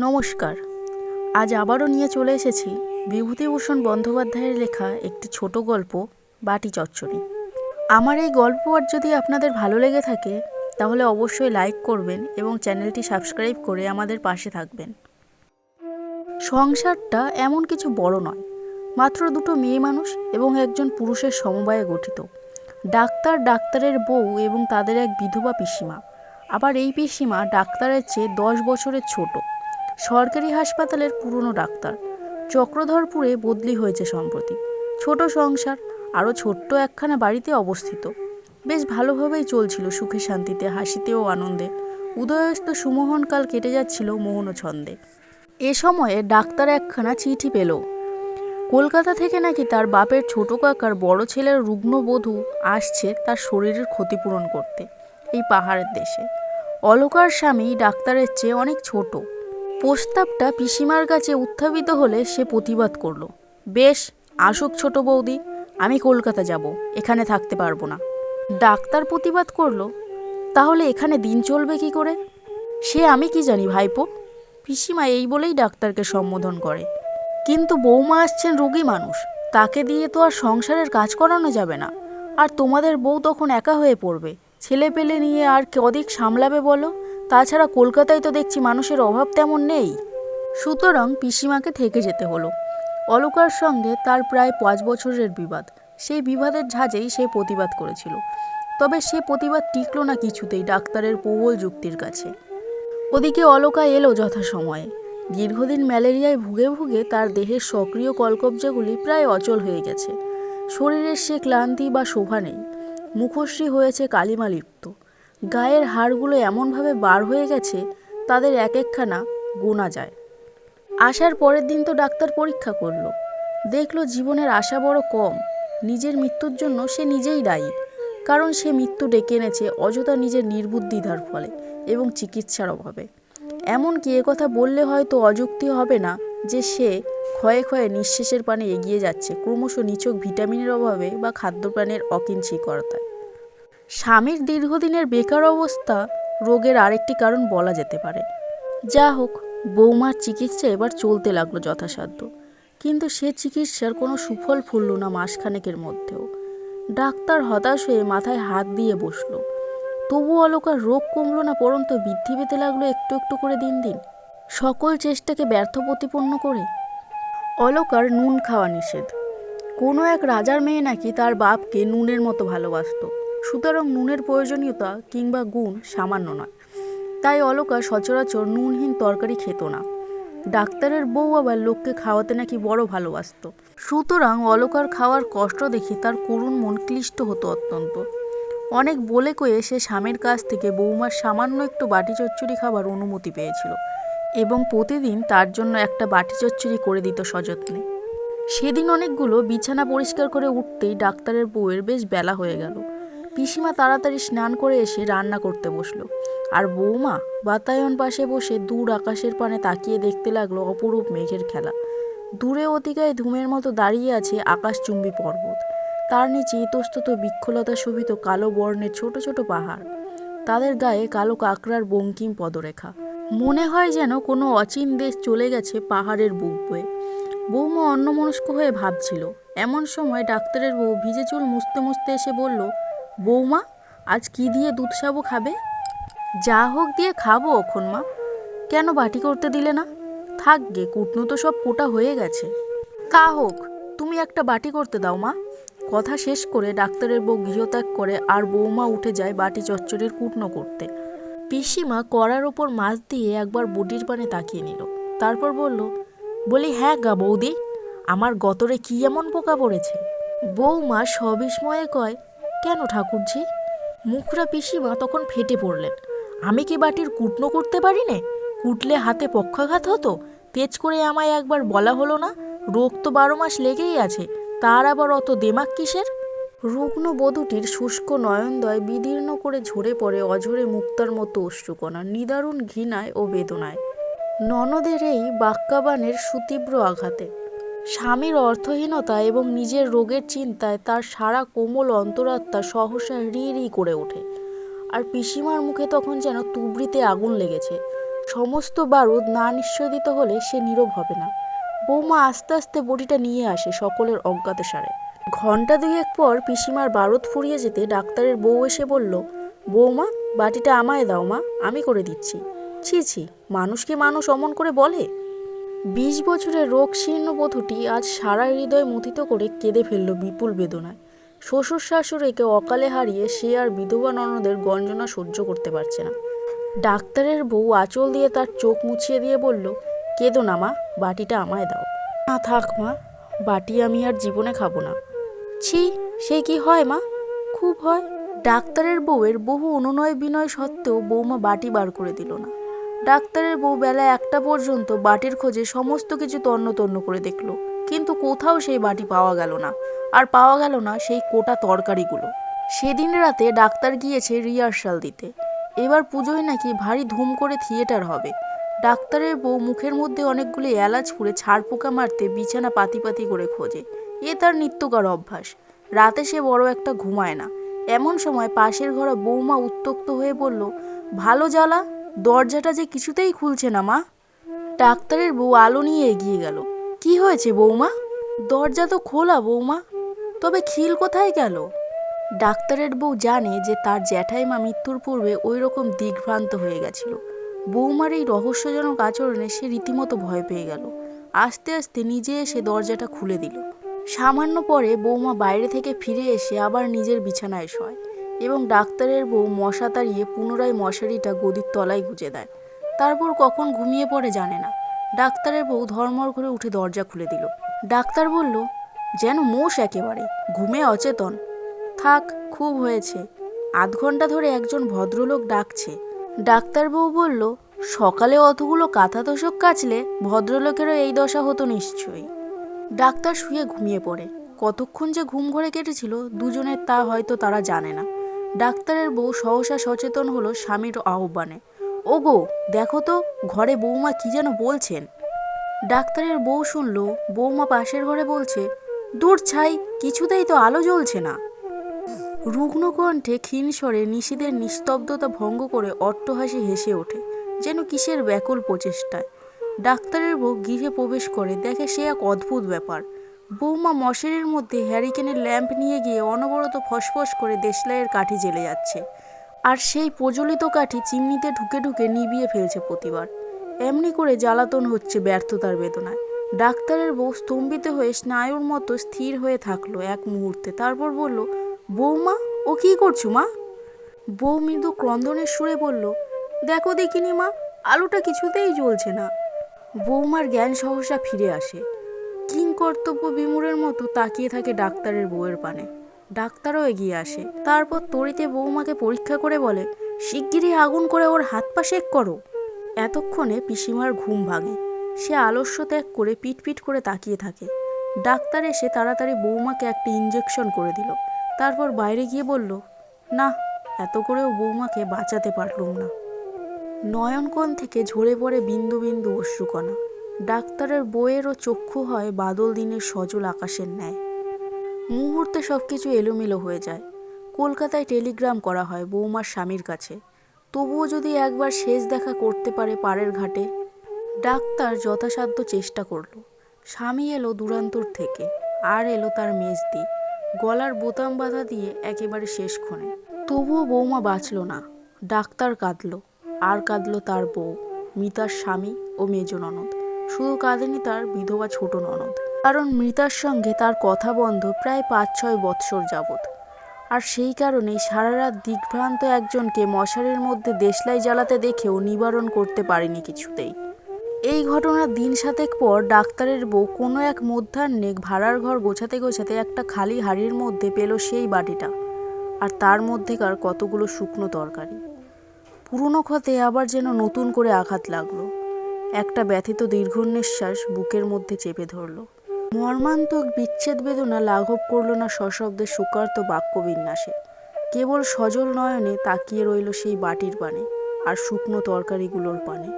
নমস্কার। আজ আবারও নিয়ে চলে এসেছি বিভূতিভূষণ বন্দ্যোপাধ্যায়ের লেখা একটি ছোট গল্প, বাটি চচ্চড়ি। আমার এই গল্প আর যদি আপনাদের ভালো লেগে থাকে, তাহলে অবশ্যই লাইক করবেন এবং চ্যানেলটি সাবস্ক্রাইব করে আমাদের পাশে থাকবেন। সংসারটা এমন কিছু বড় নয়। মাত্র দুটো মেয়ে মানুষ এবং একজন পুরুষের সমবায়ে গঠিত। ডাক্তার ডাক্তারের বউ এবং তাদের এক বিধবা পিসিমা। আবার এই পিসিমা ডাক্তারের চেয়ে দশ বছরের ছোট। সরকারি হাসপাতালের পুরনো ডাক্তার। চক্রধরপুরে বদলি হয়েছে সম্প্রতি। ছোট সংসার, আরও ছোট্ট একখানা বাড়িতে অবস্থিত। বেশ ভালোভাবেই চলছিল সুখে শান্তিতে, হাসিতে ও আনন্দে। উদয়স্ত সুমোহনকাল কেটে যাচ্ছিল মোহন ছন্দে। এ সময়ে ডাক্তার একখানা চিঠি পেল। কলকাতা থেকে নাকি তার বাপের ছোট কাকার বড় ছেলের রুগ্ন বধূ আসছে তার শরীরের ক্ষতিপূরণ করতে, এই পাহাড়ের দেশে। অলকার স্বামী ডাক্তারের চেয়ে অনেক ছোট। প্রস্তাবটা পিসিমার কাছে উত্থাপিত হলে সে প্রতিবাদ করল। বেশ, আসুক ছোট বৌদি, আমি কলকাতা যাব, এখানে থাকতে পারব না। ডাক্তার প্রতিবাদ করল, তাহলে এখানে দিন চলবে কি করে? সে আমি কি জানি, ভাইপো? পিসিমা এই বলেই ডাক্তারকে সম্বোধন করে। কিন্তু বৌমা আসছেন রোগী মানুষ, তাকে দিয়ে তো আর সংসারের কাজ করানো যাবে না। আর তোমাদের বউ তখন একা হয়ে পড়বে ছেলে পেলে নিয়ে আর কদিক সামলাবে বলো? তাছাড়া কলকাতায় তো দেখছি মানুষের অভাব তেমন নেই। সুতরাং পিসিমাকে থেকে যেতে হলো। অলকার সঙ্গে তার প্রায় পাঁচ বছরের বিবাদ। সেই বিবাদের ঝাঁজেই সে প্রতিবাদ করেছিল। তবে সে প্রতিবাদ টিকলো না কিছুতেই ডাক্তারের প্রবল যুক্তির কাছে। ওদিকে অলকা এলো যথাসময়ে। দীর্ঘদিন ম্যালেরিয়ায় ভুগে ভুগে তার দেহের সক্রিয় কলকবজাগুলি প্রায় অচল হয়ে গেছে। শরীরের সে ক্লান্তি বা শোভা নেই। মুখশ্রী হয়েছে কালিমালিপ্ত গায়ের হাড়গুলো এমনভাবে বার হয়ে গেছে, তাদের এক একখানা গোনা যায়। আসার পরের দিন তো ডাক্তার পরীক্ষা করল। দেখল জীবনের আশা বড় কম, নিজের মৃত্যুর জন্য সে নিজেই দায়ী, কারণ সে মৃত্যু ডেকে এনেছে অযথা নিজের নির্বুদ্ধিধার ফলে এবং চিকিৎসার অভাবে। এমনকি কথা বললে হয়তো অযুক্তি হবে না যে সে ক্ষয়ে ক্ষয়ে নিঃশেষের পানে এগিয়ে যাচ্ছে, ক্রমশ নিচক ভিটামিনের অভাবে বা খাদ্যপ্রাণের অকিঞ্চিকরতায়। স্বামীর দীর্ঘদিনের বেকার অবস্থা রোগের আরেকটি কারণ বলা যেতে পারে। যা হোক, বৌমার চিকিৎসা এবার চলতে লাগল যথাসাধ্য। কিন্তু সে চিকিৎসার কোনো সুফল ফুলল না মাসখানেকের মধ্যেও। ডাক্তার হতাশ হয়ে মাথায় হাত দিয়ে বসল। তবু অলকার রোগ কমলো না, পরন্ত বৃদ্ধি পেতে লাগল একটু একটু করে দিন দিন। সকল চেষ্টাকে ব্যর্থ প্রতিপন্ন করে। অলকার নুন খাওয়া নিষেধ। কোনো এক রাজার মেয়ে নাকি তার বাপকে নুনের মতো ভালোবাসতো। সুতরাং নুনের প্রয়োজনীয়তা কিংবা গুণ সামান্য নয়। তাই অলকা সচরাচর নুনহীন তরকারি খেত না। ডাক্তারের বউ আবার লোককে খাওয়াতে নাকি বড় ভালোবাসত। সুতরাং অলকার খাওয়ার কষ্ট দেখে তার করুণ মন ক্লিষ্ট হতো অত্যন্ত। অনেক বলে কয়ে সে স্বামীর কাছ থেকে বৌমার সামান্য একটু বাটি চচ্চড়ি খাবার অনুমতি পেয়েছিল এবং প্রতিদিন তার জন্য একটা বাটি চচ্চড়ি করে দিত সযত্নে। সেদিন অনেকগুলো বিছানা পরিষ্কার করে উঠতেই ডাক্তারের বউয়ের বেশ বেলা হয়ে গেল। পিসিমা তাড়াতাড়ি স্নান করে এসে রান্না করতে বসল। আর বৌমা বাতায়ন পাশে বসে দূর আকাশের পানে তাকিয়ে দেখতে লাগল অপরূপ মেঘের খেলা। দূরে অতিকায় ধূমের মতো দাঁড়িয়ে আছে আকাশচুম্বী পর্বত। তার নিচে ইতস্তত বৃক্ষলতা শোভিত কালো বর্ণের ছোট ছোট পাহাড়। তাদের গায়ে কালো কাকড়ার বঙ্কিম পদরেখা। মনে হয় যেন কোনো অচিন দেশ চলে গেছে পাহাড়ের বুক বয়ে বৌমা অন্যমনস্ক হয়ে ভাবছিল। এমন সময় ডাক্তারের বউ ভিজে চুল মুছতে মুছতে এসে বলল বৌমা, আজ কি দিয়ে দুধ সাবু খাবে? যা হোক দিয়ে খাব এখন মা। কেন বাটি করতে দিলে না? থাক গে, কুটনো তো সব কোটা হয়ে গেছে। তা হোক, তুমি একটা বাটি করতে দাও মা। কথা শেষ করে ডাক্তারের বউ গৃহত্যাগ করে আর বৌমা উঠে যায় বাটি চচ্চড়ির কুটনো করতে। পিসিমা কড়ার ওপর মাছ দিয়ে একবার বডির পানে তাকিয়ে নিল। তারপর বলল, বলি হ্যাঁ গা বৌদি, আমার গতরে কি এমন পোকা পড়েছে? বৌমা সবিস্ময়ে কয় কেন ঠাকুরজি? মুখরা পিসিমা তখন ফেটে পড়লেন। আমি কি বাটির কুটনো করতে পারি নে কুটলে হাতে পক্ষাঘাত হতো? তেজ করে আমায় একবার বলা হলো না? রোগ তো বারো মাস লেগেই আছে। তার আবার অত দেমাক কিসের? রুগ্ন বধূটির শুষ্ক নয়নদয় বিদীর্ণ করে ঝরে পড়ে অঝরে মুক্তার মতো অশ্রুকণা, নিদারুণ ঘৃণায় ও বেদনায়। ননদের এই বাক্যাবানের সুতীব্র আঘাতে স্বামীর অর্থহীনতা এবং নিজের রোগের চিন্তায় তার সারা কোমল অন্তরাত্মা সহসা রি রি করে ওঠে। আর পিসিমার মুখে তখন যেন তুবড়িতে আগুন লেগেছে। সমস্ত বারুদ না নিশ্চয়িত হলে সে নীরব হবে না। বৌমা আস্তে আস্তে বটিটা নিয়ে আসে সকলের অজ্ঞাত সারে। ঘণ্টা দুয়েক পর পিসিমার বারুদ ফুরিয়ে যেতে ডাক্তারের বউ এসে বলল, বৌমা, বাটিটা আমায় দাও মা, আমি করে দিচ্ছি। ছি ছি, মানুষকে মানুষ অমন করে বলে? বিশ বছরের রোগ শীর্ণ বধূটি আজ সারা হৃদয় মুথিত করে কেঁদে ফেলল বিপুল বেদনায়। শ্বশুর শাশুড়িকে অকালে হারিয়ে সে আর বিধবা ননদের গঞ্জনা সহ্য করতে পারছে না। ডাক্তারের বউ আঁচল দিয়ে তার চোখ মুছিয়ে দিয়ে বলল, কেঁদো না মা, বাটিটা আমায় দাও। না থাক মা, বাটি আমি আর জীবনে খাব না। ছি, সে কি হয় মা? খুব হয়। ডাক্তারের বউয়ের বহু অনুনয় বিনয় সত্ত্বেও বৌমা বাটি বার করে দিল না। ডাক্তারের বউ বেলা একটা পর্যন্ত বাটির খোঁজে সমস্ত কিছু তন্ন তন্ন করে দেখল। কিন্তু কোথাও সেই বাটি পাওয়া গেল না। আর পাওয়া গেল না সেই কোটা তরকারিগুলো। সেদিন রাতে ডাক্তার গিয়েছে রিহার্সাল দিতে। এবার পুজোয় নাকি ভারী ধুম করে থিয়েটার হবে। ডাক্তারের বউ মুখের মধ্যে অনেকগুলি এলাচ পুড়ে ছাড় পোকা মারতে বিছানা পাতি পাতি করে খোঁজে। এ তার নিত্যকার অভ্যাস। রাতে সে বড় একটা ঘুমায় না। এমন সময় পাশের ঘরে বৌমা উত্তক্ত হয়ে বলল, ভালো জ্বালা? দরজাটা যে কিছুতেই খুলছে না, মা। ডাক্তারের বউ আলো নিয়ে এগিয়ে গেল। কি হয়েছে বৌমা দরজা তো খোলা বৌমা তবে খিল কোথায় গেল? ডাক্তারের বউ জানে যে তার জ্যাঠাইমা মৃত্যুর পূর্বে ওই রকম দিগ্ভ্রান্ত হয়ে গেছিল। বৌমার এই রহস্যজনক আচরণে সে রীতিমতো ভয় পেয়ে গেল। আস্তে আস্তে নিজে এসে দরজাটা খুলে দিল। সামান্য পরে বৌমা বাইরে থেকে ফিরে এসে আবার নিজের বিছানায় শয়। এবং ডাক্তারের বউ মশা তাড়িয়ে পুনরায় মশারিটা গদির তলায় গুঁজে দেয়। তারপর কখন ঘুমিয়ে পড়ে জানে না। ডাক্তারের বউ ধর্মর করে উঠে দরজা খুলে দিল। ডাক্তার বলল, যেন মোষ একেবারে, ঘুমে অচেতন। থাক, খুব হয়েছে। আধ ঘণ্টা ধরে একজন ভদ্রলোক ডাকছে। ডাক্তার বউ বলল, সকালে অতগুলো কাঁথা তোষক কাচলে ভদ্রলোকেরও এই দশা হতো নিশ্চয়ই। ডাক্তার শুয়ে ঘুমিয়ে পড়ে। কতক্ষণ যে ঘুম ঘরে কেটেছিল, দুজনের তা হয়তো তারা জানে না। ডাক্তারের বউ সহসা সচেতন হলো স্বামীর আহ্বানে। ওগো, দেখো তো, ঘরে বৌমা কি যেন বলছেন। ডাক্তারের বউ শুনল বৌমা পাশের ঘরে বলছে, দূর ছাই, কিছুতেই তো আলো জ্বলছে না। রুগ্ন কণ্ঠে ক্ষীণ স্বরে নিশিদের নিস্তব্ধতা ভঙ্গ করে অট্টহাসি হেসে ওঠে, যেন কিসের ব্যাকুল প্রচেষ্টায়। ডাক্তারের বউ গৃহে প্রবেশ করে, দেখে সে এক অদ্ভুত ব্যাপার। বৌমা মশারির মধ্যে হ্যারিকেনের ল্যাম্প নিয়ে গিয়ে অনবরত ফসফস করে দেশলাইয়ের কাঠি জ্বেলে যাচ্ছে। আর সেই প্রজ্বলিত কাঠি চিমনিতে ঢুকে ঢুকে নিভিয়ে ফেলছে প্রতিবার। এমনি করে জ্বালাতন হচ্ছে ব্যর্থতার বেদনায়। ডাক্তারের বউ স্তম্ভিত হয়ে স্নায়ুর মতো স্থির হয়ে থাকল এক মুহূর্তে। তারপর বলল, বৌমা, ও কি করছ মা? বউ মৃদু ক্রন্দনের সুরে বলল, দেখো দেখিনি মা, আলোটা কিছুতেই জ্বলছে না। বৌমার জ্ঞান সহসা ফিরে আসে। কর্তব্য বিমূরের মতো তাকিয়ে থাকে ডাক্তারের বউয়ের পানে। ডাক্তারও এগিয়ে আসে। তারপর তড়িতে বৌমাকে পরীক্ষা করে বলে, শিগগিরই আগুন করে ওর হাত পা শেক করো। এতক্ষণে পিসিমার ঘুম ভাঙে। সে আলস্য ত্যাগ করে পিটপিট করে তাকিয়ে থাকে। ডাক্তার এসে তাড়াতাড়ি বৌমাকে একটা ইঞ্জেকশন করে দিল। তারপর বাইরে গিয়ে বলল, না, এত করেও বৌমাকে বাঁচাতে পারলুম না। নয়নকোণ থেকে ঝরে পড়ে বিন্দু বিন্দু অশ্রুকণা। ডাক্তারের বইয়েরও চক্ষু হয় বাদল দিনের সজল আকাশের ন্যায়। মুহূর্তে সব কিছু এলোমেলো হয়ে যায়। কলকাতায় টেলিগ্রাম করা হয় বৌমার স্বামীর কাছে। তবুও যদি একবার শেষ দেখা করতে পারে পাড়ের ঘাটে, ডাক্তার যথাসাধ্য চেষ্টা করল। স্বামী এলো দূরান্তর থেকে, আর এলো তার মেজদি। গলার বোতাম বাঁধা দিয়ে একেবারে শেষ ক্ষণে। তবুও বৌমা বাঁচল না। ডাক্তার কাঁদল, আর কাঁদল তার বউ, মিতার স্বামী ও মেজ ননদ। শুধু কাঁদেনি তার বিধবা ছোট ননদ। কারণ মৃতার সঙ্গে তার কথা বন্ধ প্রায় পাঁচ ছয় বৎসর যাবৎ। আর সেই কারণেই সারা রাত দিগ্ভ্রান্ত একজনকে মশারির মধ্যে দেশলাই জ্বালাতে দেখেও নিবারণ করতে পারেনি কিছুতেই। এই ঘটনার দিন সাতেক পর ডাক্তারের বউ কোনো এক মধ্যাহ্নে ভাড়ার ঘর গোছাতে গোছাতে একটা খালি হাড়ির মধ্যে পেল সেই বাটিটা। আর তার মধ্যেকার কতগুলো শুকনো তরকারি। পুরনো ক্ষতে আবার যেন নতুন করে আঘাত লাগল। একটা ব্যথিত দীর্ঘ নিঃশ্বাস বুকের মধ্যে চেপে ধরল। মর্মান্তক বিচ্ছেদ বেদনা লাঘব করল না সশব্দে সুকার্ত বাক্য বিন্যাসে কেবল সজল নয়নে তাকিয়ে রইল সেই বাটির পানে আর শুকনো তরকারিগুলোর পানে।